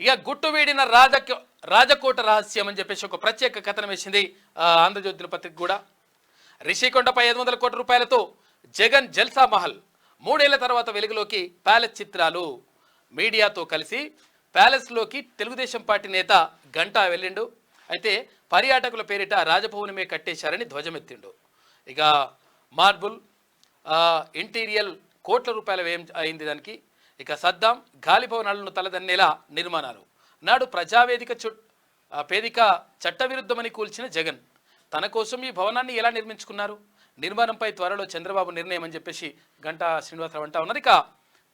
ఇక గుట్టు వీడిన రాజక రాజకోట రహస్యం అని చెప్పేసి ఒక ప్రత్యేక కథనం వేసింది ఆ, ఆంధ్రజ్యోతి దినపత్రిక కూడా. రిషికొండపై ఐదు వందల కోట్ల రూపాయలతో జగన్ జల్సా మహల్ మూడేళ్ళ తర్వాత వెలుగులోకి ప్యాలెస్ చిత్రాలు మీడియాతో కలిసి ప్యాలెస్లోకి తెలుగుదేశం పార్టీ నేత గంటా వెళ్ళిండు. అయితే పర్యాటకుల పేరిట రాజభవనమే కట్టేశారని ధ్వజమెత్తిండు. ఇక మార్బుల్ ఇంటీరియల్ కోట్ల రూపాయల వ్యయం అయింది దానికి. ఇక సద్దాం గాలి భవనాలను తలదన్నేలా నిర్మాణాలు. నాడు ప్రజావేదిక చు పేదిక చట్టవిరుద్ధమని కూల్చిన జగన్. తన కోసం ఈ భవనాన్ని ఎలా నిర్మించుకున్నారు? నిర్మాణంపై త్వరలో చంద్రబాబు నిర్ణయం అని చెప్పేసి గంటా శ్రీనివాసరావు అంటా ఉన్నారు. ఇక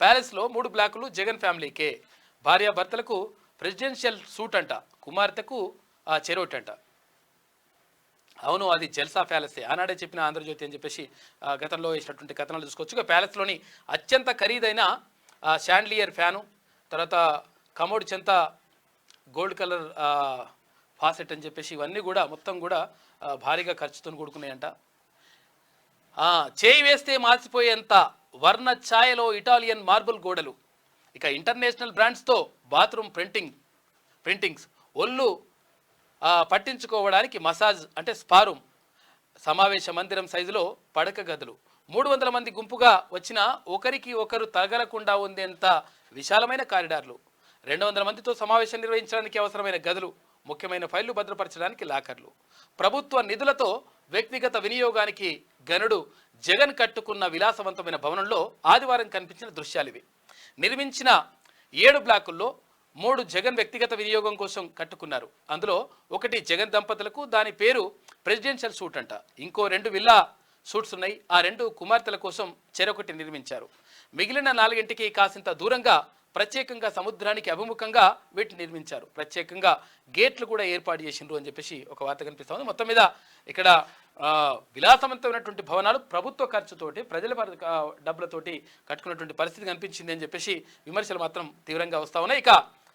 ప్యాలెస్లో మూడు బ్లాకులు జగన్ ఫ్యామిలీకే. భార్యాభర్తలకు ప్రెసిడెన్షియల్ సూట్ అంట కుమార్తెకు ఆ, చెరోట్ అంట. అవును అది జల్సా ప్యాలెసే. ఆనాడే చెప్పిన ఆంధ్రజ్యోతి అని చెప్పేసి గతంలో వేసినటువంటి కథనాలు చూసుకోవచ్చు. ఇక ప్యాలెస్లోని అత్యంత ఖరీదైన షాండ్లియర్ ఫ్యాను తర్వాత కమోడ్ చెంత గోల్డ్ కలర్ ఫాసెట్ అని చెప్పేసి ఇవన్నీ కూడా మొత్తం కూడా భారీగా ఖర్చుతో కూడుకున్నాయంట. చేయి వేస్తే మార్చిపోయేంత వర్ణ ఛాయలో ఇటాలియన్ మార్బుల్ గోడలు. ఇక ఇంటర్నేషనల్ బ్రాండ్స్తో బాత్రూమ్ ప్రింటింగ్ ప్రింటింగ్స్ ఒళ్ళు పట్టించుకోవడానికి మసాజ్ అంటే స్పారూమ్ సమావేశ మందిరం సైజులో పడక గదులు. మూడు వందల మంది గుంపుగా వచ్చిన ఒకరికి ఒకరు తగలకుండా ఉండేంత విశాలమైన కారిడార్లు రెండు వందల మందితో సమావేశం నిర్వహించడానికి అవసరమైన గదులు ముఖ్యమైన ఫైళ్ళు భద్రపరచడానికి లాకర్లు. ప్రభుత్వ నిధులతో వ్యక్తిగత వినియోగానికి గనుడు జగన్ కట్టుకున్న విలాసవంతమైన భవనంలో ఆదివారం కనిపించిన దృశ్యాలివి. నిర్మించిన ఏడు బ్లాకుల్లో మూడు జగన్ వ్యక్తిగత వినియోగం కోసం కట్టుకున్నారు. అందులో ఒకటి జగన్ దంపతులకు దాని పేరు ప్రెసిడెన్షియల్ సూట్ అంట. ఇంకో రెండు విల్లా సూట్స్ ఉన్నాయి. ఆ రెండు కుమార్తెల కోసం చెరొకటి నిర్మించారు. మిగిలిన నాలుగింటికి కాసింత దూరంగా ప్రత్యేకంగా సముద్రానికి అభిముఖంగా వీటిని నిర్మించారు. ప్రత్యేకంగా గేట్లు కూడా ఏర్పాటు చేసిండ్రు అని చెప్పేసి ఒక వార్త కనిపిస్తుంది. మొత్తం మీద ఇక్కడ విలాసవంతమైనటువంటి భవనాలు ప్రభుత్వ ఖర్చుతోటి ప్రజల డబ్బులతోటి కట్టుకున్నటువంటి పరిస్థితి కనిపించింది అని చెప్పేసి విమర్శలు మాత్రం తీవ్రంగా వస్తా ఉన్నాయి. ఇక